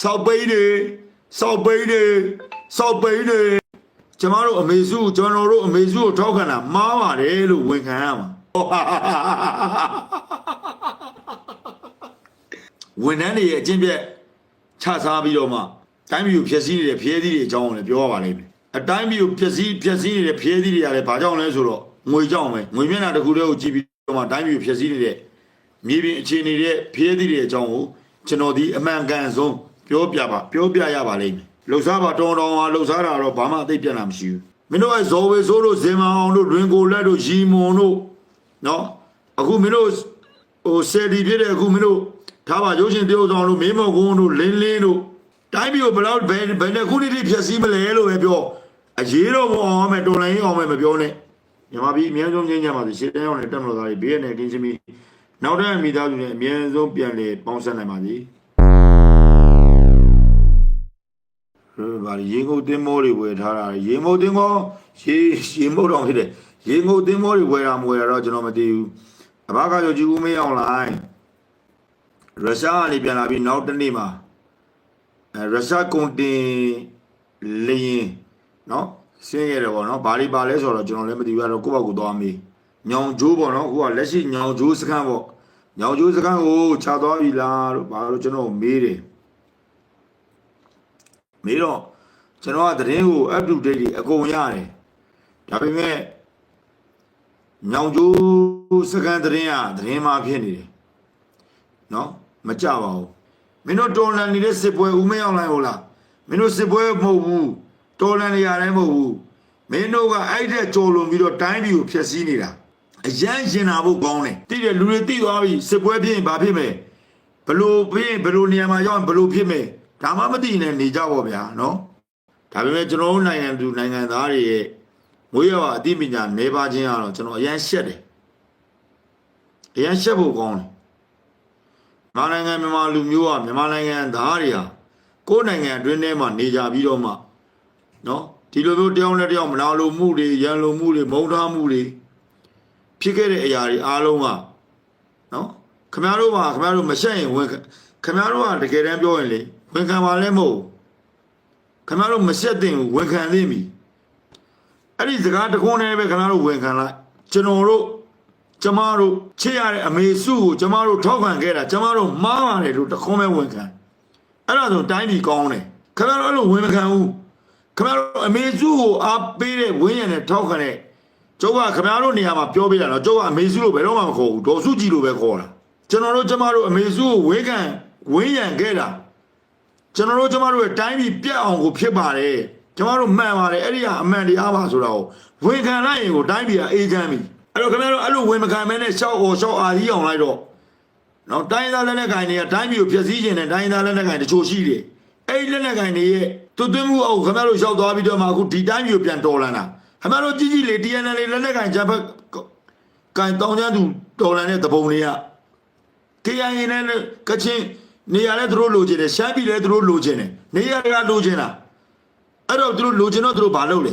စောက်ပိန်းတွေစောက်ပိန်းတွေစောက်ပိန်းတွေကျမတို့အမေစုကိုကျွန်တော်တို့အမေစုကိုထောက်ခံတာမှားပါတယ်လို့ဝန်ခံရမှာဝန်ထမ်းတွေရဲ့အချင်းပြက်ချစားပြီးတော့မှတိုင်းပြည်ကိုဖျက်ဆီးနေတဲ့ဖျဲသီးတွေအကြောင်းကိုလည်းပြောရပါလိမ့်မယ်အတိုင်းပြည်ကိုဖျက်ဆီးဖျက်ဆီးနေတဲ့ဖျဲသီးတွေကလည်းဘာကြောင့်လဲဆိုတော့ငွေကြောင့်ပဲငွေမျက်နှာတစ်ခုတည်းကိုကြည့်ပြီးတော့မှတိုင်းပြည်ကိုဖျက်ဆီးနေတဲ့မြေပြင်အခြေအနေတဲ့ဖျဲသီးတွေအကြောင်းကိုကျွန်တော်ဒီအမှန်ကန်ဆုံး ပြောပြပါပြောပြရပါလိမ့်မယ်လှုပ်ရှားပါတောင်းတောင်းဟာလှုပ်ရှားတာတော့ဘာမှအသိပြတ်လာမရှိဘူးမင်းတို့အဲဇော်ဝေဆိုးတို့ဇင်မအောင်တို့လွင်ကိုလက်တို့ရီမွန်တို့နော်အခုမင်းတို့ဟိုဆယ်ဒီဖြစ်တဲ့အခုမင်းတို့ထားပါရုပ်ရှင်တရုပ်ဆောင်တို့မင်းမော်ကုန်းတို့လင်းလင်းတို့တိုင်းပြည်ကိုဘယ်တော့ဘယ်ဘယ်နှစ်ခုနှစ်ထိဖျက်ဆီးမလဲလို့ပဲပြောအရေးတော့မအောင်မယ်တော်လိုင်းအောင်မယ်မပြောနဲ့မြန်မာပြည်အများဆုံးငြိမ်းချမ်းပါစေရှေ့တန်းအောင်နဲ့တက်မလို့သားတွေဘေးရနဲ့ကင်းချင်းပြီးနောက်တဲ့မိသားစုနဲ့အများဆုံးပြန်လည်ပေါင်းဆက်နိုင်ပါစေ ဟိုဗာရေငုတ်တင်းမောတွေဝယ်ထားတာရေငုတ်တင်းမောရေရေမုတ်တော်ဖြစ်တယ်ရေငုတ်တင်းမောတွေဝယ်တာမဝယ်တာတော့ကျွန်တော်မသိဘူးအဘကကြောကြည့်ဦးမေးအောင်လိုင်းရုရှားကနေပြန်လာပြီးနောက်တစ်နေ့မှာအဲရုရှားကုန်တင်လေရင်နော်ဆင်းရဲတယ်ပေါ့နော်ဘာတွေပါလဲဆိုတော့ကျွန်တော်လည်းမသိဘူးအဲ့တော့ကိုယ့်ဘက်ကိုသွားမေးညောင်ကျိုးပေါ့နော်အခုကလက်ရှိညောင်ကျိုးစခန်းပေါ့ညောင်ကျိုးစခန်းကိုခြာသွားပြီလားလို့ဘာလို့ကျွန်တော်မေးတယ် မေးတော့ကျွန်တော်ကသတင်းကို up to date တွေအကုန်ရတယ်ဒါပေမဲ့ညောင်ကျိုးစခန်းသတင်းကသတင်းမှဖြစ်နေတယ်နော်မကြပါဘူးမင်းတို့တော်လန်နေတဲ့စစ်ပွဲဦးမင်းအောင်လိုက်ဟုတ်လားမင်းတို့စစ်ပွဲမဟုတ်ဘူးတော်လန်နေရတယ်မဟုတ်ဘူးမင်းတို့ကအဲ့တဲ့ကြော်လွန်ပြီးတော့တိုင်းပြည်ကိုဖျက်ဆီးနေတာအရန်ရင်နာဖို့ကောင်းတယ်တိတယ်လူတွေတိသွားပြီစစ်ပွဲဖြစ်ရင်ဘာဖြစ်မယ်ဘလို့ဖြစ်ရင်ဘလို့နေရာမှာရောက်ရင်ဘလို့ဖြစ်မယ် ဒါမှမသိနဲ့နေကြပါဗျာနော်ဒါပေမဲ့ကျွန်တော်တို့နိုင်ငံသူနိုင်ငံသားတွေရဲ့မွေးရပါအသိပညာနေပါခြင်းကတော့ကျွန်တော်အရန်ရှက်တယ်အရန်ရှက်ဖို့ကောင်းတယ်မြန်မာနိုင်ငံမြန်မာလူမျိုးကမြန်မာနိုင်ငံသားတွေဟာကိုယ်နိုင်ငံအတွင်းထဲမှာနေကြပြီးတော့မှနော်ဒီလိုမျိုးတယောက်နဲ့တယောက်မနာလိုမှုတွေရန်လိုမှုတွေမုန်းထားမှုတွေဖြစ်ခဲ့တဲ့အရာတွေအားလုံးကနော်ခမရတို့ကခမရတို့မရှက်ရင်ဝန်ခံခမရတို့ကတကယ်တမ်းပြောရင်လေ ဝန်ခံပါလဲမဟုတ်ခမရတို့မရှက်တင်ဘူးဝန်ခံသိပြီအဲ့ဒီစကားတခွန်းနဲ့ပဲခမရတို့ဝန်ခံလိုက်ကျွန်တော်တို့ကျမတို့ချစ်ရတဲ့အမေစုကိုကျမတို့ထောက်ခံခဲ့တာကျမတို့မှားပါတယ်လို့တခွန်းပဲဝန်ခံအဲ့ဒါဆိုတိုင်းပြည်ကောင်းတယ်ခမရတို့အဲ့လိုဝန်မခံဘူးခမရတို့အမေစုကိုအားပေးတဲ့ဝင်းရံနဲ့ထောက်ခံတဲ့ကျုပ်ကခမရတို့နေရာမှာပြောပြတာတော့ကျုပ်ကအမေစုလို့ဘယ်တော့မှမခေါ်ဘူးဒေါ်စုကြည်လို့ပဲခေါ်တာကျွန်တော်တို့ကျမတို့အမေစုကိုဝေးခံဝင်းရံခဲ့တာ ကျွန်တော်တို့ကျမတို့ရဲ့တိုင်းပြည်ပြတ်အောင်ကိုဖြစ်ပါတယ်ကျမတို့မှန်ပါတယ်အဲ့ဒီကအမှန်တရားပါဆိုတာကိုဝန်ခံလိုက်ရင်ကိုတိုင်းပြည်ကအေးချမ်းပြီအဲ့တော့ခင်ဗျားတို့အဲ့လိုဝန်မခံမဲနဲ့ရှောက်အော်ရှောက်အာကြီးအောင်လိုက်တော့နော်တိုင်းသားလက်နက်ကိုင်တွေကတိုင်းပြည်ကိုဖျက်ဆီးခြင်းနဲ့တိုင်းသားလက်နက်ကိုင်တချို့ရှိတယ်အဲ့ဒီလက်နက်ကိုင်တွေရဲ့သွတ်သွင်းမှုအောက်ခင်ဗျားတို့ရှောက်သွားပြီးတော့မှအခုဒီတိုင်းပြည်ကိုပြန်တော်လာတာခင်ဗျားတို့ကြည့်ကြည့်လေ TNL လက်နက်ကိုင်ဂျပ်ဘက်ကန်တောင်းချမ်းသူတော်လန်တဲ့တပုံတွေက KIA နဲ့ကချင် နေရာလည်းသူတို့လိုချင်တယ်ရှမ်းပြည်လည်းသူတို့လိုချင်တယ်နေရာတွေကလိုချင်တာအဲ့တော့သူတို့လိုချင်တော့သူတို့ဘာလုပ်လဲ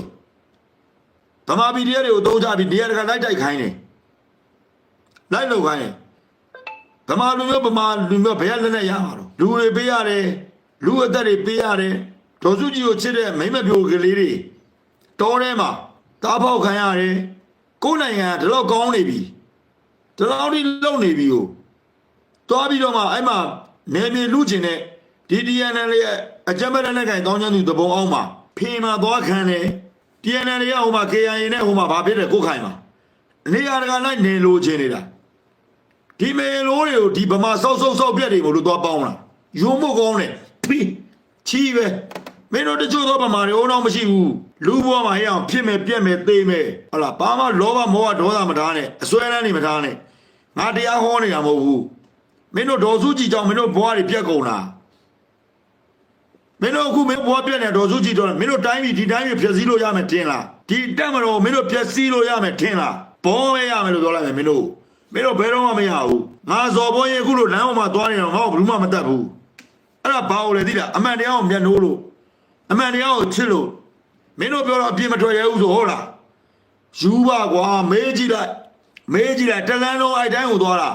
ဗမာပြည်တွေကတွေကိုသုံးကြပြီးနေရာတွေကလိုက်တိုက်ခိုင်းတယ်လိုက်လုပ်ခိုင်းတယ်ဗမာလူမျိုးဗမာလူမျိုးဘယ်ရလက်နဲ့ရမှာတော့လူတွေပေးရတယ်လူအသက်တွေပေးရတယ်ဒေါ်စုကြီးကိုချစ်တဲ့မိမပြိုကလေးတွေတောထဲမှာတားဖောက်ခံရတယ်ကိုယ်နိုင်ငံကဒီလောက်ကောင်းနေပြီဒီလောက်ထိလုံနေပြီကိုသွားပြီးတော့မှအဲ့မှာ နေမြေလူကျင်တဲ့ DDNL ရဲ့အကြမ်းဖက်တဲ့ကင်တောင်းချမ်းသူတပုံအောင်မှာဖင်မှာသွားခံတယ် DNL ရဲ့ဟိုမှာ KIA နဲ့ဟိုမှာဘာဖြစ်တယ်ကိုခိုင်မှာနေရာတကာလိုက်နေလို့ချင်းနေတာဒီမေလိုတွေကိုဒီဗမာစောက်စောက်စောက်ပြက်တွေမလို့သွားပေါင်းလာယုံမကောင်းတယ်ဖိချီပဲမင်းတို့တချို့သောဗမာတွေအုံအောင်မရှိဘူးလူဘွားမှာဟဲ့အောင်ဖြစ်မယ်ပြက်မယ်သိမယ်ဟုတ်လားဘာမှလောဘမောဟဒေါသမထားနဲ့အစွဲလန်းနေမထားနဲ့ငါတရားဟောနေတာမဟုတ်ဘူး မင်းတို့ဒေါ်စုကြည်ကြောင့်မင်းတို့ဘွားတွေပြက်ကုန်လားမင်းတို့အခုမင်းဘွားပြက်နေဒေါ်စုကြည်တော့မင်းတို့တိုင်းပြည်ဒီတိုင်းပြည်ဖျက်ဆီးလို့ရမယ်ထင်လားဒီတက်မတော်မင်းတို့ဖျက်ဆီးလို့ရမယ်ထင်လားဘောပဲရမယ်လို့ပြောလိုက်မယ်မင်းတို့မင်းတို့ဘယ်တော့မှမရဘူးငါဇော်ဘောရင်အခုလို့လမ်းပေါ်မှာသွားနေတော့ငါ့ကိုဘယ်သူမှမတတ်ဘူးအဲ့ဒါဘာလို့လဲသိလားအမှန်တရားကိုမျက်နှိုးလို့အမှန်တရားကိုချစ်လို့မင်းတို့ပြောတော့အပြစ်မထွက်ရဘူးဆိုဟုတ်လားယူပါကွာမေးကြည့်လိုက်မေးကြည့်လိုက်တလန်းလုံးအဲ့တိုင်းကိုသွားတာ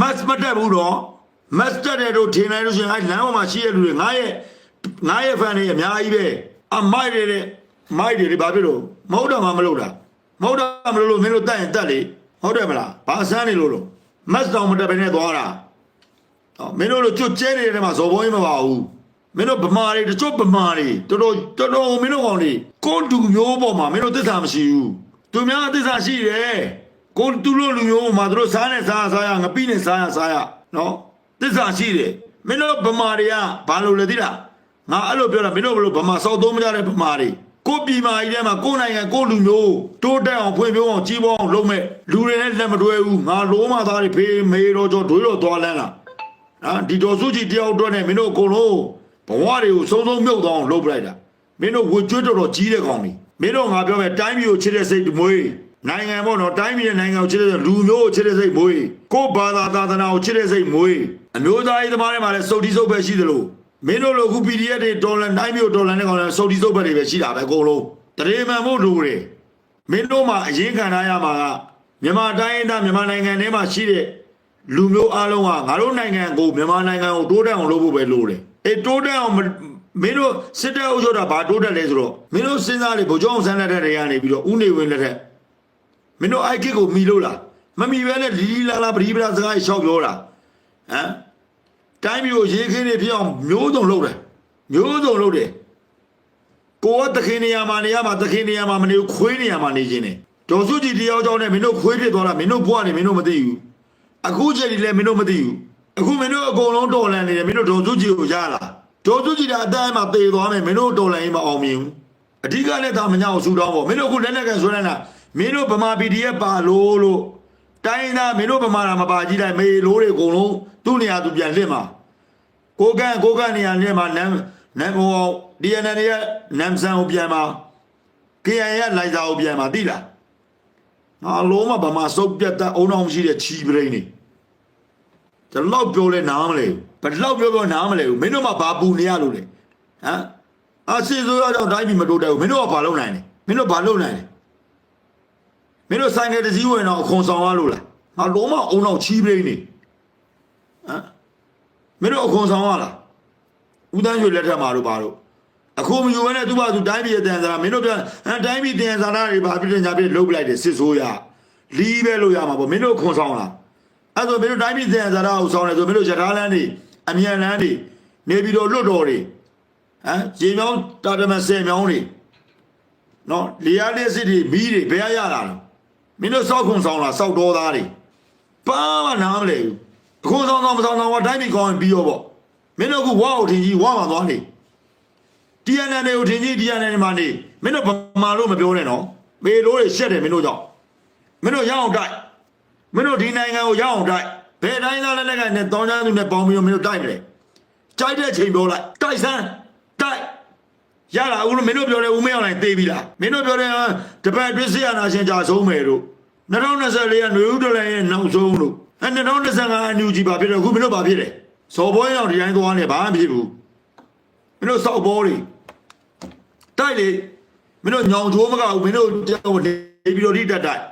မတ်မတက်ဘူးတော့မတ်တက်တဲ့တို့ထင်လိုက်လို့ရှိရင်အဲလမ်းပေါ်မှာရှိတဲ့လူတွေငါရဲ့ငါရဲ့ဖန်တွေအများကြီးပဲအမိုက်တွေတဲ့မိုက်တွေလေဘာဖြစ်လို့မဟုတ်တော့မှမလုပ်တာမဟုတ်တော့မလုပ်လို့မင်းတို့တက်ရင်တက်လေဟုတ်တယ်မလားဘာဆန်းနေလို့လို့မတ်တောင်မတက်ဘဲနဲ့သွားတာဟောမင်းတို့လိုကျွတ်ကျဲနေတဲ့ထဲမှာဇော်ဘုံကြီးမပါဘူးမင်းတို့ဗမာတွေတချို့ဗမာတွေတော်တော်တော်တော်မင်းတို့ကောင်တွေကိုယ်တူမျိုးပေါ်မှာမင်းတို့သစ္စာမရှိဘူးသူများသစ္စာရှိတယ် ကိုယ်တူလို့လူမျိုးပေါ်မှာတို့စားနဲ့စားရစားရငပိနဲ့စားရစားရနော်သစ္စာရှိတယ်မင်းတို့ဗမာတွေကဘာလို့လဲသိလားငါအဲ့လိုပြောတာမင်းတို့ဘလို့ဗမာစောက်သုံးမကြတဲ့ဗမာတွေကိုယ်ပြည်မာကြီးထဲမှာကိုယ်နိုင်ငံကိုယ်လူမျိုးတိုးတက်အောင်ဖွံ့ဖြိုးအောင်ကြီးပွားအောင်လုပ်မဲ့လူတွေနဲ့လက်မတွဲဘူးငါလိုမသားတွေဖေးမေတော်ကျော်ဒွေးတော်သွားလန်းလာနော်ဒီတော်စုကြီးတယောက်အတွက်နဲ့မင်းတို့အကုန်လုံးဘဝတွေကိုစုံစုံမြုပ်သွားအောင်လုပ်ပလိုက်တာမင်းတို့ဝကျွတ်တော်တော်ကြီးတဲ့ကောင်ကြီးမင်းတို့ငါပြောမယ်တိုင်းပြည်ကိုချစ်တဲ့စိတ်မွေး နိုင်ငံပေါ့နော်တိုင်းပြည်နဲ့နိုင်ငံကိုချစ်တဲ့လူမျိုးကိုချစ်တဲ့စိတ်မွေးကိုယ့်ဘာသာသာသနာကိုချစ်တဲ့စိတ်မွေးအမျိုးသားရေးသမားတွေမှာလည်းစုပ်တီးစုပ်ပဲရှိသလိုမင်းတို့လိုအခု PDF တွေဒေါ်လာတိုင်းပြည်ကိုဒေါ်လာနဲ့ကောင်လည်းစုပ်တီးစုပ်ပဲတွေပဲရှိတာပဲအကုန်လုံးတရေမှန်ဖို့လိုတယ်မင်းတို့မှာအရင်ခံထားရမှာကမြန်မာတိုင်းရင်းသားမြန်မာနိုင်ငံထဲမှာရှိတဲ့လူမျိုးအလုံးကငါတို့နိုင်ငံကိုမြန်မာနိုင်ငံကိုတိုးတက်အောင်လုပ်ဖို့ပဲလိုတယ်။အေးတိုးတက်အောင်မမင်းတို့စစ်တပ်အုပ်ချုပ်တာဘာတိုးတက်လဲဆိုတော့မင်းတို့စဉ်းစားလေဗိုလ်ချုပ်အောင်ဆန်းလက်ထက်တွေကနေပြီးတော့ဥနေဝင်လက်ထက် မင်းတို့အိုက်ခစ်ကိုမီလို့လားမမီပဲနဲ့လီလီလာလာပရိပရာစကားရှောက်ပြောတာဟမ်တိုင်းပြည်ကိုရေးခင်းနေဖြစ်အောင်မျိုးစုံလုပ်တယ်မျိုးစုံလုပ်တယ်ကိုကတခင်နေရာမှာနေရာမှာတခင်နေရာမှာမနေဘူးခွေးနေရာမှာနေခြင်းနဲ့ဒေါ်စုကြည်တယောက်ကြောင့်နဲ့မင်းတို့ခွေးဖြစ်သွားတာမင်းတို့ဘွားနေမင်းတို့မသိဘူးအခုချိန်ဒီလည်းမင်းတို့မသိဘူးအခုမင်းတို့အကုန်လုံးတော်လန်နေတယ်မင်းတို့ဒေါ်စုကြည်ကိုရလာဒေါ်စုကြည်ကအတိုင်းမှာသေသွားမယ်မင်းတို့တော်လန်ရင်မအောင်မြင်ဘူးအဓိကလည်းဒါမညောင်ဆူတောင်းပေါ့မင်းတို့အခုလက်နဲ့ကန်ဆွဲနေတာ မင်းတို့ဗမာ PDF ပါလို့လို့တိုင်းသားမင်းတို့ဗမာတာမပါကြီးလိုက်မေလို့တွေအကုန်လုံးသူ့နေရာသူပြန်လင့်မှာကိုကန့်ကိုကန့်နေရာလင့်မှာနမ်နမ်ဘော DNN ရဲ့နမ်ဆန်ကိုပြန်မှာ KN ရဲ့လိုက်စာကိုပြန်မှာသိလားငါလုံးမဗမာစုပ်ပြတ်တဲ့အုံအောင်ရှိတဲ့ချီပရိန်နေကျွန်တော်ပြောလဲနားမလဲဘယ်လောက်ပြောပြောနားမလဲဘူးမင်းတို့မှဘာပူနေရလို့လဲဟမ်အစီဆိုရတော့တိုင်းပြည်မတိုးတက်ဘူးမင်းတို့ကဘာလုပ်နိုင်လဲမင်းတို့ဘာလုပ်နိုင်လဲ မင်းတို့ဆိုင်ကယ်တစ်စီးဝင်တော့အခွန်ဆောင်ရလို့လားငါလုံးမအုံအောင်ချီပရိန်နေဟမ်မင်းတို့အခွန်ဆောင်ရလားဦးတန်းရွှေလက်ထက်မှာတို့ဘာတို့အခုမယူဘဲနဲ့သူ့ဘာသူတိုင်းပြည်ရဲ့တန်စာမင်းတို့ပြန်ဟမ်တိုင်းပြည်တန်စာတွေဘာဖြစ်တယ်ညာဖြစ်လုတ်ပလိုက်တယ်စစ်ဆိုးရလီးပဲလို့ရမှာပေါ့မင်းတို့ခွန်ဆောင်လားအဲ့ဆိုမင်းတို့တိုင်းပြည်တန်စာကိုဆောင်တယ်ဆိုမင်းတို့ရထားလန်းတွေအမြန်လန်းတွေနေပြီးတော့လွတ်တော်တွေဟမ်ရေမြောင်းတာတမဆယ်မြောင်းတွေနော်လီယာလေးစစ်တွေမီးတွေဘယ်ရရတာလဲ မင်းတို့စောက်ခွန်ဆောင်လားစောက်တော်သားတွေပါမနားမလဲဘူးအခုဆောင်ဆောင်မဆောင်ဆောင်ကတိုင်းပြည်ကောင်းရင်ပြီးရောပေါ့မင်းတို့ကဝါအောင်ထင်ကြီးဝါမှာသွားနေ TNN ကိုထင်ကြီး TNN မှာနေမင်းတို့ဗမာလို့မပြောနဲ့နော်မေလို့တွေရှက်တယ်မင်းတို့ကြောင့်မင်းတို့ရအောင်တိုက်မင်းတို့ဒီနိုင်ငံကိုရအောင်တိုက်ဘယ်တိုင်းသားလက်လက်ကနဲ့တောင်းချမ်းသူနဲ့ပေါင်းပြီးတော့မင်းတို့တိုက်တယ်ကြိုက်တဲ့ချိန်ပြောလိုက်တိုက်စမ်းတိုက် ရလာဦးလို့မင်းတို့ပြောတယ်ဦးမင်းအောင်လိုက်သေးပြီလားမင်းတို့ပြောတယ်တပတ်အတွင်းဆရာနာရှင်ကြာဆုံးမယ်တို့2024ကຫນွေဦးတလည်းရဲ့နောက်ဆုံးလို့အဲ2025အန်ယူဂျီပါဖြစ်တယ်အခုမင်းတို့ပါဖြစ်တယ်စော်ဘွဲအောင်ဒီတိုင်းသွားနေဘာမှဖြစ်ဘူးမင်းတို့စောက်ဘောတွေတိုက်လေမင်းတို့ညောင်ချိုးမကဘူးမင်းတို့ကြောက်နေပြီးတော့ဒီတက်တိုက်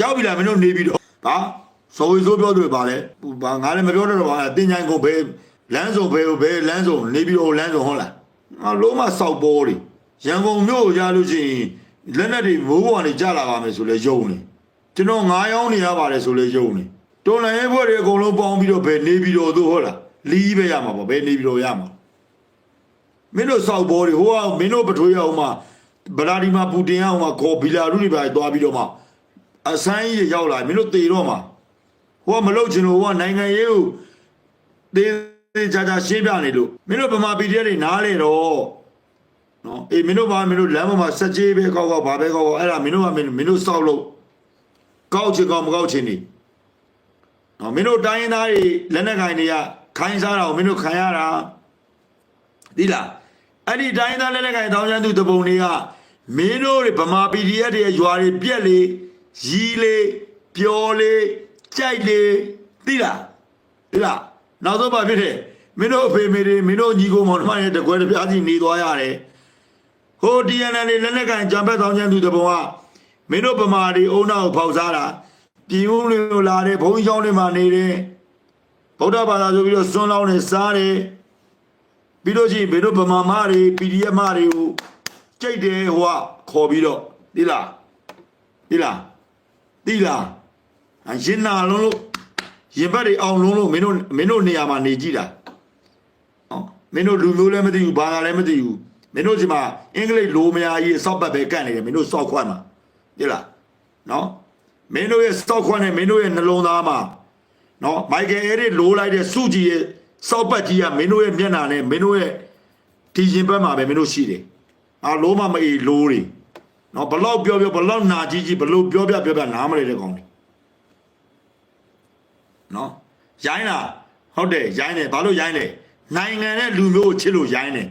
ရောက်ပြီလားမင်းတို့နေပြီးတော့ဟာဆိုရီဆိုပြောတယ်ပါလေဘာငါလည်းမပြောတော့ပါအတင်းချိုင်းကိုဘယ်လမ်းစုံဘယ်ဘယ်လမ်းစုံနေပြီးတော့လမ်းစုံဟုတ်လားငါ လုံးမစောက်ပေါ်တွေရန်ကုန်မြို့ကိုရလို့ရှိရင်လက်နက်တွေမိုးပေါ်ကနေကြလာပါမယ်ဆိုလဲယုံနေကျွန်တော်ငါးယောင်းနေရပါတယ်ဆိုလဲယုံနေတော်လည်းဘွဲတွေအကုန်လုံးပေါင်းပြီးတော့ဘယ်နေပြီးတော့သူဟုတ်လားလီးပဲရမှာပေါ့ဘယ်နေပြီးတော့ရမှာမင်းတို့စောက်ဘောတွေဟိုကမင်းတို့ပထွေးအောင်မှဗလာဒီမာပူတင်အောင်မှခေါ်ဘီလာရုတွေပါသွားပြီးတော့မှအဆန်းကြီးရောက်လာမင်းတို့တေတော့မှဟိုကမလုတ်ချင်လို့ဟိုကနိုင်ငံရေးကိုတေး သေးချာချာရှင်းပြနေလို့မင်းတို့ဗမာပီဒီအက်တွေနားလေတော့နော်အေးမင်းတို့ဘာမင်းတို့လမ်းပေါ်မှာစက်ကြီးပဲကောက်ကောက်ဘာပဲကောက်ကောက်အဲ့ဒါမင်းတို့ကမင်းမင်းတို့စောက်လို့ကောက်ချင်ကောက်မကောက်ချင်နေနော်မင်းတို့တိုင်းရင်းသားတွေလက်နက်ကိုင်တွေကခိုင်းစားတာကိုမင်းတို့ခံရတာဒီလားအဲ့ဒီတိုင်းသားလက်လက်ကင်တောင်းချမ်းသူတပုံတွေကမင်းတို့တွေဗမာ PDF တွေရွာတွေပြက်လေရီလေပျော်လေကြိုက်လေသိလားသိလား နောက်ဆုံးပါဖြစ်တယ်မင်းတို့အဖေမေတွေမင်းတို့ညီကိုမောင်နှမရဲ့တကွဲတစ်ပြားစီနေသွားရတယ်ဟို DNA တွေလက်လက်ကင်ကြံဖက်တောင်းချမ်းသူတပုံကမင်းတို့ဗမာတွေအုံနောက်ဖောက်စားတာပြည်ဦးလို့လာတယ်ဘုံချောင်းတွေမှာနေတယ်ဗုဒ္ဓဘာသာဆိုပြီးတော့စွန်းလောင်းနေစားတယ်ပြီးလို့ရှိရင်ဘယ်တို့ဗမာမတွေ PDF မတွေကိုကြိတ်တယ်ဟိုကခေါ်ပြီးတော့ဒီလားဒီလားဒီလားအရင်နာလုံးလို့ ရင်ဘက်တွေအောင်လုံးလို့မင်းတို့မင်းတို့နေရာမှာနေကြည့်တာဟောမင်းတို့လူမျိုးလည်းမသိဘူးဘာသာလည်းမသိဘူးမင်းတို့ဒီမှာအင်္ဂလိပ်လိုမယာကြီးစောက်ပတ်ပဲကန့်နေတယ်မင်းတို့စောက်ခွတ်မှာဒီလားနော်မင်းတို့ရဲ့စောက်ခွတ်နဲ့မင်းတို့ရဲ့နှလုံးသားမှာနော်မိုက်ကယ်အဲရစ်လိုလိုက်တဲ့စုကြည်ရဲ့စောက်ပတ်ကြီးကမင်းတို့ရဲ့မျက်နှာနဲ့မင်းတို့ရဲ့ဒီရင်ဘက်မှာပဲမင်းတို့ရှိတယ်အာလိုမမအေးလိုတွေနော်ဘလောက်ပြောပြောဘလောက်နာကြီးကြီးဘလို့ပြောပြပြောပြနားမလဲတဲ့ကောင်တွေ နော်ရိုင်းလားဟုတ်တယ်ရိုင်းတယ်ဘာလို့ရိုင်းလဲနိုင်ငံနဲ့လူမျိုးကိုချစ်လို့ရိုင်းတယ်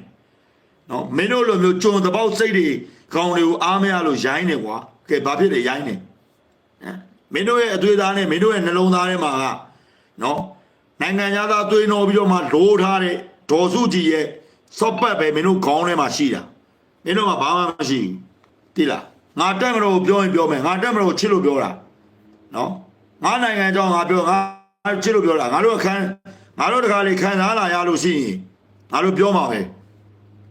နော်မင်းတို့လိုမျိုးကြုံတပေါက်စိတ်တွေကောင်းတွေကိုအားမရလို့ရိုင်းတယ်ကွာကဲဘာဖြစ်လဲရိုင်းတယ်ဟမ်မင်းတို့ရဲ့အသွေးသားနဲ့မင်းတို့ရဲ့နှလုံးသားထဲမှာကနော်နိုင်ငံသားသွေးနှောပြီးတော့မှလိုးထားတဲ့ဒေါ်စုကြည်ရဲ့စော့ပတ်ပဲမင်းတို့ခေါင်းထဲမှာရှိတာမင်းတို့ကဘာမှမရှိဘူးတိလားငါတက်မလို့ပြောရင်ပြောမယ်ငါတက်မလို့ချစ်လို့ပြောတာနော်ငါနိုင်ငံကြောင်းငါပြောငါ ချစ်လို့ပြောတာငါတို့အခန်းငါတို့တခါလေခံစားလာရလို့ရှိရင်ငါတို့ပြောမှာပဲ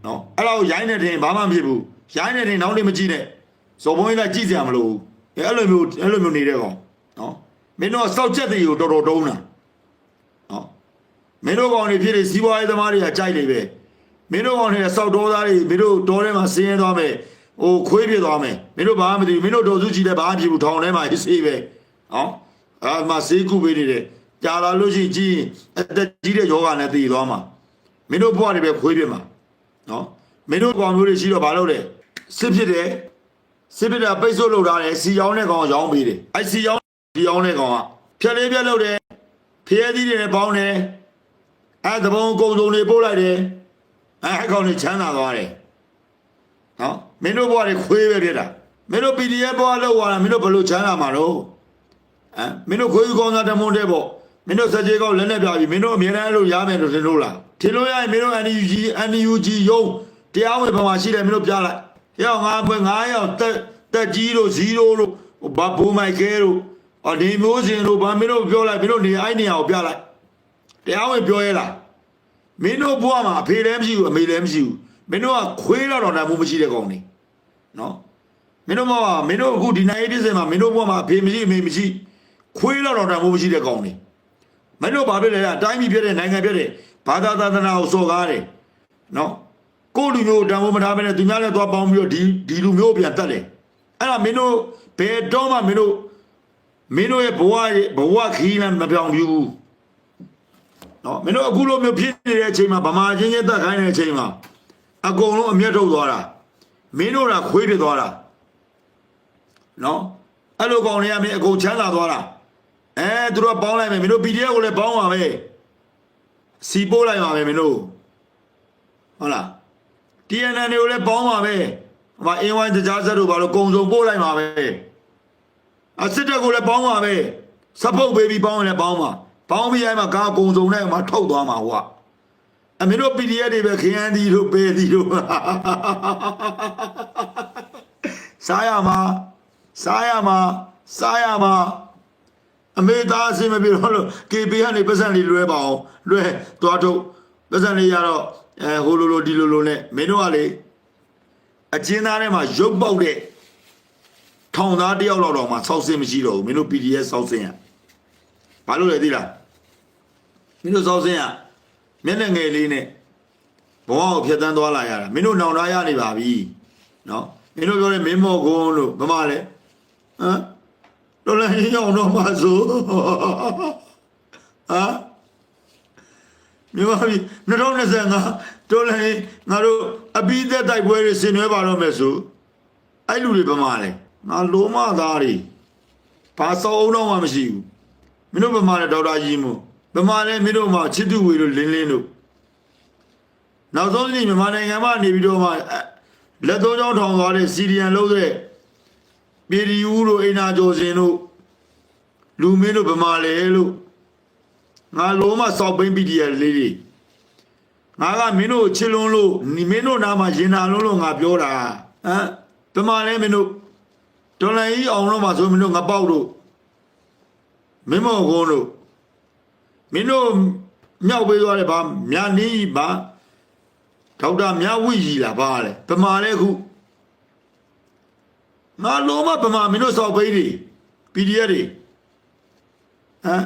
နော်အဲ့တော့ရိုင်းနေတယ်ဘာမှမဖြစ်ဘူးရိုင်းနေတယ်နောက်လေးမကြည့်နဲ့ဇော်ဘုန်းကြီးကကြည့်စရာမလိုဘူးအဲ့လိုမျိုးအဲ့လိုမျိုးနေတဲ့ကောင်နော်မင်းတို့စောက်ချက်တွေကိုတော်တော်တုံးတာနော်မင်းတို့ကောင်တွေဖြစ်နေစီးပွားရေးသမားတွေကကြိုက်နေပဲမင်းတို့ကောင်တွေစောက်တော်သားတွေမင်းတို့တော်ထဲမှာဆင်းရဲသွားမယ်ဟိုခွေးပြသွားမယ်မင်းတို့ဘာမှမသိဘူးမင်းတို့တော်စုကြည့်တယ်ဘာမှမဖြစ်ဘူးထောင်ထဲမှာအေးပဲနော်အာမစေးကုပေးနေတယ် ကြာလာလို့ရှိရင်ကြည့်ရင်အသက်ကြီးတဲ့ယောဂနဲ့တည်သွားမှာမင်းတို့ဘဝတွေပဲခွေးပြမှာနော်မင်းတို့ကောင်မျိုးတွေရှိတော့ဘာလုပ်လဲစစ်ဖြစ်တယ်စစ်ဖြစ်တာပိတ်ဆို့လုပ်ထားတယ်စီရောင်းတဲ့ကောင်ရောင်းပေးတယ်အဲစီရောင်းစီရောင်းတဲ့ကောင်ကဖြက်လေးပြက်လုပ်တယ်ဖျဲသီးတွေနဲ့ပေါင်းတယ်အဲတပုံကုံစုံတွေပို့လိုက်တယ်အဲကောင်တွေချမ်းသာသွားတယ်နော်မင်းတို့ဘဝတွေခွေးပဲဖြစ်တာမင်းတို့ PDF ဘဝလောက်သွားတာမင်းတို့ဘယ်လိုချမ်းသာမှာတော့ဟမ်မင်းတို့ခွေးကောင်းသားတမွန်တဲ့ပေါ့ မင်းတို့စကြဲကောက်လက်နဲ့ပြပြီမင်းတို့အမြဲတမ်းအဲ့လိုရမယ်လို့ထင်လို့လားထင်လို့ရရင်မင်းတို့ NUG NUG ရုံးတရားဝင်ဘာမှရှိတယ်မင်းတို့ပြလိုက်ရောက်ငါဘွယ်ငါရောက်တက်တက်ကြီးတို့ဇီးတို့လို့ဘာဘူမိုက်ကဲတို့အော်ဒီမျိုးစင်တို့ဘာမင်းတို့ပြောလိုက်မင်းတို့နေအဲ့နေရာကိုပြလိုက်တရားဝင်ပြောရဲလားမင်းတို့ဘွားမှာအဖေလည်းမရှိဘူးအမေလည်းမရှိဘူးမင်းတို့ကခွေးတော့တော့တမ်းမှုမရှိတဲ့ကောင်နေနော်မင်းတို့မမမင်းတို့အခုဒီနိုင်ရေးစင်မှာမင်းတို့ဘဝမှာအဖေမရှိအမေမရှိခွေးတော့တော့တန်ဖို့မရှိတဲ့ကောင်တွေ မင်းတို့ဘာဖြစ်လဲအတိုင်းပြည်ပြတဲ့နိုင်ငံပြတဲ့ဘာသာသာသနာကိုစော်ကားတယ်နော်ကိုယ့်လူမျိုးတန်ဖို့မထားဘဲနဲ့သူများလည်းသွားပေါင်းပြီးတော့ဒီဒီလူမျိုးကိုပြန်တတ်တယ်အဲ့ဒါမင်းတို့ဘယ်တော့မှမင်းတို့မင်းတို့ရဲ့ဘဝရဲ့ဘဝခီးလမ်းမပြောင်းဘူးနော်မင်းတို့အခုလိုမျိုးဖြစ်နေတဲ့အချိန်မှာဗမာချင်းချင်းတက်ခိုင်းနေတဲ့အချိန်မှာအကုန်လုံးအမျက်ထုတ်သွားတာမင်းတို့ကခွေးဖြစ်သွားတာနော်အဲ့လိုကောင်တွေကမင်းအကုန်ချမ်းသာသွားတာ အဲသူတို့ကပေါင်းလိုက်မယ်မင်းတို့ PDF ကိုလည်းပေါင်းပါပဲစီပို့လိုက်ပါမယ်မင်းတို့ဟုတ်လား TNN တွေကိုလည်းပေါင်းပါပဲဟိုမှာ A1 တကြားဆက်တို့ဘာလို့ကုံစုံပို့လိုက်ပါပဲအစစ်တပ်ကိုလည်းပေါင်းပါပဲစပုတ်ပေးပြီးပေါင်းရင်လည်းပေါင်းပါပေါင်းပြီးအဲ့မှာကားကုံစုံနဲ့မှာထုတ်သွားမှာဟိုကအမင်းတို့ PDF တွေပဲခရမ်းသီးတို့ပေးသီးတို့စားရမှာစားရမှာစားရမှာ အမေသားအစင်မပြေတော့လို့ KB ကနေပတ်စံလေးလွဲပါအောင်လွဲသွားထုတ်ပတ်စံလေးရတော့အဲဟိုလိုလိုဒီလိုလိုနဲ့မင်းတို့ကလေအချင်းသားထဲမှာရုပ်ပေါက်တဲ့ထောင်သားတယောက်လောက်တော့မှဆောက်စင်မရှိတော့ဘူးမင်းတို့ PDF ဆောက်စင်ရဘာလို့လဲသိလားမင်းတို့ဆောက်စင်ရမျက်နှာငယ်လေးနဲ့ဘဝကိုဖျက်ဆီးသွားလာရတာမင်းတို့နောင်တရနေပါပြီနော်မင်းတို့ပြောတဲ့မင်းမော့ကုန်းလို့ဘာမှလဲဟမ် တော်လည်းရင်အောင်တော့မှဆိုဟမ်မြန်မာပြည်2025တော်လည်းငါတို့အပိသက်တိုက်ပွဲတွေဆင်နွှဲပါတော့မယ်ဆိုအဲ့လူတွေဘာမှလဲငါလိုမသားတွေဘာစောအောင်တော့မှမရှိဘူးမင်းတို့ဘာမှလဲဒေါက်တာကြီးမို့ဘာမှလဲမင်းတို့မှချစ်သူဝေတို့လင်းလင်းတို့နောက်ဆုံးနေ့မြန်မာနိုင်ငံမှာနေပြီးတော့မှလက်သုံးချောင်းထောင်သွားတဲ့စီရီယန်လုံးတဲ့ ပြည်ဒီဦးတို့အိနာကျော်စင်တို့လူမင်းတို့ဗမာလေလို့ငါလုံးမစောက်ပိန်းပြီးတည်းလေးတွေငါကမင်းတို့ချစ်လွန်းလို့မင်းတို့နာမှာရင်နာလုံးလို့ငါပြောတာဟမ်ဗမာလေမင်းတို့တော်လိုင်းကြီးအောင်တော့မှဆိုမင်းတို့ငါပေါက်တို့မင်းမော်ကုန်းတို့မင်းတို့မြောက်ပေးသွားတယ်ဗာမြနီးဗာဒေါက်တာမြဝိကြီးလားဗာလေဗမာလေခု ငါလုံးမဗမာမင်းတို့စောက်ပိန်းတွေ PDF တွေဟမ်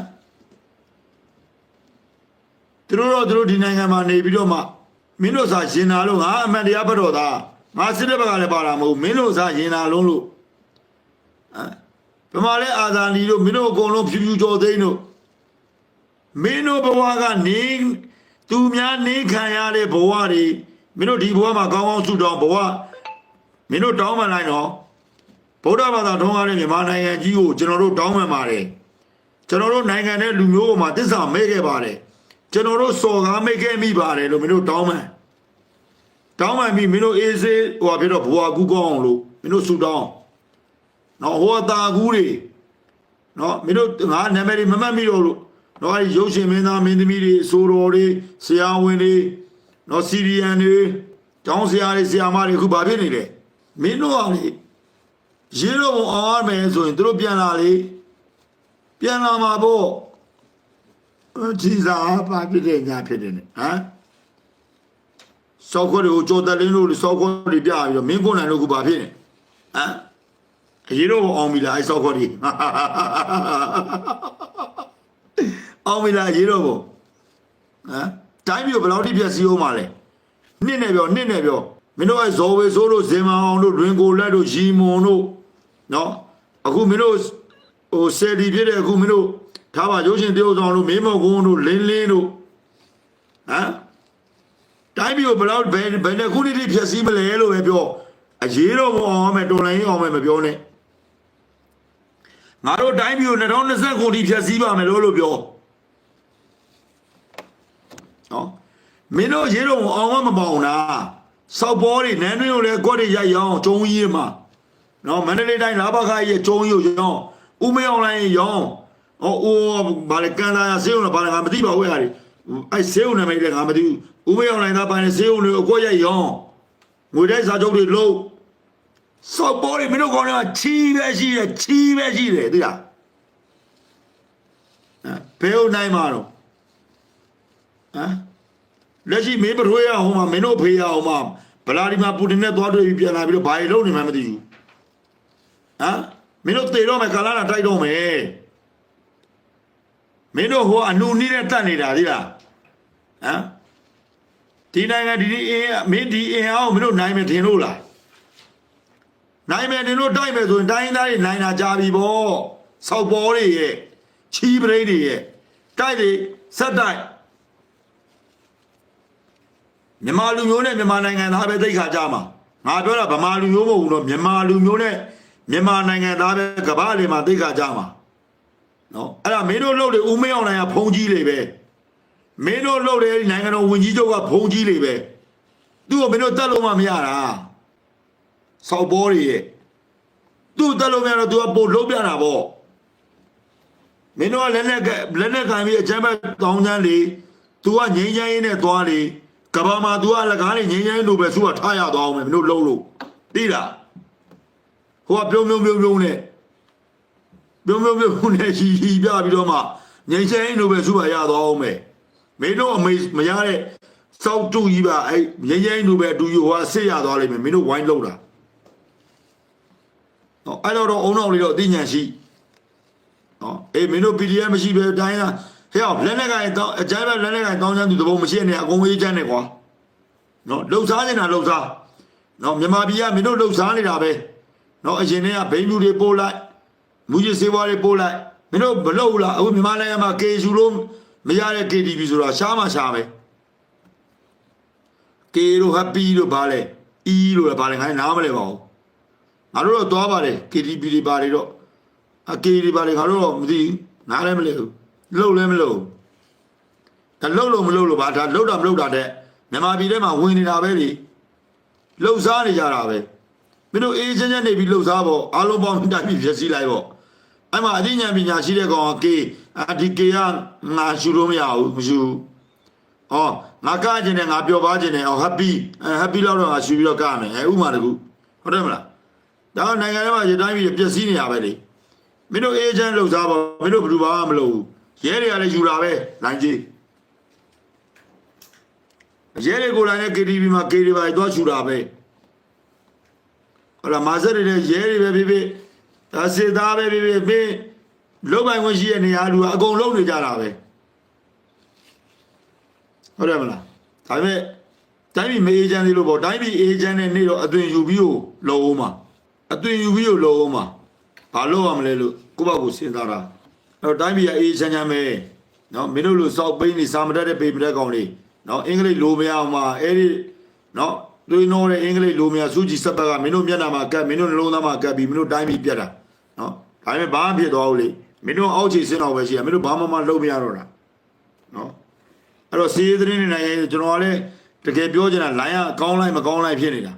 သူတို့တော့သူတို့ဒီနိုင်ငံမှာနေပြီးတော့မှမင်းတို့စာရင်နာလို့ငါအမှန်တရားဘက်တော်သားငါစစ်တဲ့ဘက်ကလည်းပါတာမဟုတ်ဘူးမင်းတို့စာရင်နာလုံးလို့ဟမ်ဗမာလဲအာသာလီတို့မင်းတို့အကုန်လုံးဖြူဖြူကြော်သိန်းတို့မင်းတို့ဘဝကနေသူများနေခံရတဲ့ဘဝတွေမင်းတို့ဒီဘဝမှာကောင်းကောင်းဆုတောင်းဘဝမင်းတို့တောင်းပန်လိုက်တော့ ဗုဒ္ဓဘာသာထုံးကားတဲ့မြန်မာနိုင်ငံကြီးကိုကျွန်တော်တို့တောင်းပန်ပါတယ်ကျွန်တော်တို့နိုင်ငံတဲ့လူမျိုးပေါ်မှာတစ္ဆာမဲခဲ့ပါတယ်ကျွန်တော်တို့စော်ကားမဲခဲ့မိပါတယ်လို့မင်းတို့တောင်းပန်တောင်းပန်ပြီးမင်းတို့အေးစေးဟိုဖြစ်တော့ဘဝကူကောင်းအောင်လို့မင်းတို့ဆုတောင်းနော်ဟိုအတာကူးတွေနော်မင်းတို့ငါနာမည်တွေမမှတ်မိတော့လို့နော်အဲဒီရုပ်ရှင်မင်းသားမင်းသမီးတွေအဆိုတော်တွေဆရာဝန်တွေနော်စီရီယန်တွေကျောင်းဆရာတွေဆရာမတွေအခုဘာဖြစ်နေလဲမင်းတို့ကလေ ရေတော့ဘုံအောင်ရမယ်ဆိုရင်တို့ပြန်လာလေပြန်လာမှာပေါ့ကြည်စားပါဖြစ်တဲ့ညာဖြစ်တယ်ဟမ်စောက်ခွက်တွေကိုကြော်တက်လင်းလို့စောက်ခွက်တွေပြပြီးတော့မင်းကိုနိုင်လို့ခုဘာဖြစ်နေဟမ်အရေးတော့အောင်ပြီလားအဲစောက်ခွက်တွေအောင်ပြီလားအရေးတော့ဘုံဟမ်တိုင်းပြီးဘယ်လောက်ထိပြည့်စည်အောင်ပါလဲနှစ်နဲ့ပြောနှစ်နဲ့ပြောမင်းတို့အဲဇော်ဝေဆိုးတို့ဇင်မအောင်တို့တွင်ကိုလက်တို့ရီမွန်တို့ နော်အခုမင်းတို့ဟိုဆယ်ဒီဖြစ်တဲ့အခုမင်းတို့ထားပါရုပ်ရှင်တရုပ်ဆောင်တို့မင်းမော်ကုန်းတို့လင်းလင်းတို့ဟမ်တိုင်းပြည်ကိုဘယ်လောက်ဘယ်ဘယ်နဲ့ခုနှစ်ထိဖြည့်ဆည်းမလဲလို့ပဲပြောအရေးတော့မအောင်မယ်တော်လိုင်းအောင်မယ်မပြောနဲ့ငါတို့တိုင်းပြည်ကို2020ခုထိဖြည့်ဆည်းပါမယ်လို့လို့ပြောနော်မင်းတို့ရေးတော့အောင်မမပေါအောင်လားစောက်ပေါ်တွေနန်းတွင်းကိုလည်းကွက်တွေရိုက်ရောင်းကျုံကြီးမှာ နော်မန္တလေးတိုင်းလာဘခရဲ့ကျုံကြီးကိုရောင်းဦးမေအောင်လိုင်းရောင်းဟောအိုးဘာလဲကန်လာဆေးုံလားဘာလဲငါမသိပါဘူးရတယ်အဲ့ဆေးုံနာမည်လည်းငါမသိဘူးဦးမေအောင်လိုင်းသားပိုင်းဆေးုံတွေကိုကွက်ရိုက်ရောင်းငွေတိုက်စာချုပ်တွေလုံးစောက်ပေါ်တွေမင်းတို့ကောင်းတွေကချီးပဲရှိတယ်ချီးပဲရှိတယ်သိလားဘယ်ဟုတ်နိုင်မှာတော့ဟမ်လက်ရှိမင်းပထွေးရဟိုမှာမင်းတို့ဖေးရဟိုမှာဗလာဒီမာပူတင်နဲ့သွားတွေ့ပြီးပြန်လာပြီးတော့ဘာတွေလုပ်နေမှမသိဘူး ဟမ်မင်းတို့သေတော့မယ်ကာလာနာတိုက်တော့မယ်မင်းတို့ဟိုအနုနီးနဲ့တက်နေတာသိလားဟမ်ဒီနိုင်ငံဒီဒီအင်းမင်းဒီအင်းအောင်မင်းတို့နိုင်မယ်ထင်လို့လားနိုင်မယ်တင်လို့တိုက်မယ်ဆိုရင်တိုင်းသားတွေနိုင်တာကြာပြီဗောစောက်ပေါ်တွေရဲ့ချီးပရိတ်တွေရဲ့တိုက်တွေဆက်တိုက်မြန်မာလူမျိုးနဲ့မြန်မာနိုင်ငံသားပဲသိခါကြမှာငါပြောတာဗမာလူမျိုးမဟုတ်ဘူးတော့မြန်မာလူမျိုးနဲ့ မြန်မာနိုင်ငံသားပဲကမ္ဘာလေမှာသိခါကြမှာနော်အဲ့ဒါမင်းတို့လှုပ်တယ်ဦးမင်းအောင်နိုင်ကဖုံးကြီးလေပဲမင်းတို့လှုပ်တယ်နိုင်ငံတော်ဝင်ကြီးချုပ်ကဖုံးကြီးလေပဲသူ့ကိုမင်းတို့တတ်လို့မှမရတာစောက်ဘောတွေရဲ့သူ့တတ်လို့မရတော့ तू ကပို့လှုပ်ပြတာပေါ့မင်းတို့ကလက်နဲ့လက်နဲ့ခံပြီးအချမ်းဘက်တောင်းချမ်းလေ तू ကငိမ့်ချမ်းရင်းနဲ့သွားလေကဘာမှာ तू ကလကားနေငိမ့်ချမ်းလို့ပဲသူကထားရသွားအောင်မယ်မင်းတို့လှုပ်လို့သိလား ဟိုကပြုံးပြုံးပြုံးပြုံးနဲ့ပြုံးပြုံးပြုံးနဲ့ရီရီပြပြီးတော့မှငိမ့်ချမ်းလို့ပဲသူကရသွားအောင်မယ်မင်းတို့အမေမရတဲ့စောက်တူကြီးပါအဲ့ငိမ့်ချမ်းလို့ပဲအတူယူဟိုကဆစ်ရသွားလိမ့်မယ်မင်းတို့ဝိုင်းလှုပ်တာနော်အဲ့တော့တော့အုံနောက်လေးတော့အသိဉာဏ်ရှိနော်အေးမင်းတို့ PDF မရှိပဲတိုင်းလားဟဲ့လက်နဲ့ကိုင်တော့အကြမ်းပဲလက်နဲ့ကိုင်တောင်းချမ်းသူတဘုံမရှိနေအကုန်ဝေးချမ်းနေကွာနော်လှုပ်ရှားနေတာလှုပ်ရှားနော်မြန်မာပြည်ကမင်းတို့လှုပ်ရှားနေတာပဲ နော်အရင်တည်းကဘိန်းလူတွေပို့လိုက်မူကြီးစေးပွားတွေပို့လိုက်မင်းတို့မလှုပ်ဘူးလားအခုမြန်မာနိုင်ငံမှာ KSU လို့မရတဲ့ KTV ဆိုတာရှားမှရှားပဲ K လို့ happy လို့ဘာလဲ E လို့လည်းဘာလဲငါနားမလဲပါဘူးငါတို့တော့သွားပါတယ် KTV တွေဘာတွေတော့အ K တွေဘာတွေငါတို့တော့မသိဘူးနားလည်းမလဲဘူးလှုပ်လည်းမလှုပ်ဒါလှုပ်လို့မလှုပ်လို့ပါဒါလှုပ်တာမလှုပ်တာတဲ့မြန်မာပြည်ထဲမှာဝင်နေတာပဲလေလှုပ်ရှားနေကြတာပဲ မင်းတို့အေးချမ်းချမ်းနေပြီးလှုပ်ရှားပေါ့အားလုံးပေါင်းတိုက်ပြီးဖြစ်စည်းလိုက်ပေါ့အဲ့မှာအသိဉာဏ်ပညာရှိတဲ့ကောင်ကကေအဒီကေကငါရှူလို့မရဘူးမရှူဟောငါကကျင်တယ်ငါပျော်ပါကျင်တယ်ဟော happy happy လောက်တော့ငါရှူပြီးတော့ကမယ်အဲဥမာတကူဟုတ်တယ်မလားဒါနိုင်ငံထဲမှာဒီတိုင်းပြီးပျက်စီးနေရပဲလေမင်းတို့အေးချမ်းလှုပ်ရှားပါမင်းတို့ဘယ်သူမှမလုပ်ဘူးရဲတွေကလည်းယူတာပဲလိုင်းကြီးရဲတွေကိုယ်တိုင်နဲ့ KTV မှာ KTV ပါသွားယူတာပဲ ဟောလာမာဆက်တွေနဲ့ရဲတွေပဲဖြစ်ဖြစ်ဒါစစ်သားပဲဖြစ်ဖြစ်ဖြစ်လုံပိုင်ခွင့်ရှိတဲ့နေရာလူကအကုန်လုံးနေကြတာပဲဟုတ်တယ်မလားဒါပေမဲ့တိုင်းပြည်မအေဂျင့်သေးလို့ပေါ့တိုင်းပြည်အေဂျင့်နဲ့နေတော့အသွင်ယူပြီးကိုလုံအောင်မှာအသွင်ယူပြီးကိုလုံအောင်မှာဘာလို့ရမလဲလို့ကိုယ့်ဘက်ကိုစဉ်းစားတာအဲ့တော့တိုင်းပြည်ကအေဂျင့်ချမ်းပဲနော်မင်းတို့လိုစောက်ပိန်းနေစာမတတ်တဲ့ပေမတက်ကောင်လေးနော်အင်္ဂလိပ်လိုမရအောင်မှာအဲ့ဒီနော် သွေးနှောတဲ့အင်္ဂလိပ်လိုမရစူးကြည်စက်ဘက်ကမင်းတို့မျက်နှာမှာကတ်မင်းတို့နှလုံးသားမှာကတ်ပြီးမင်းတို့တိုင်းပြည်ပြတ်တာနော်ဒါပေမဲ့ဘာမှဖြစ်သွားဘူးလေမင်းတို့အောက်ခြေစင်းတော်ပဲရှိရမင်းတို့ဘာမှမလုပ်မရတော့တာနော်အဲ့တော့စီးရေးသတင်းနေနိုင်ရင်ကျွန်တော်ကလည်းတကယ်ပြောချင်တာ line ကအကောင်းလိုက်မကောင်းလိုက်ဖြစ်နေတာ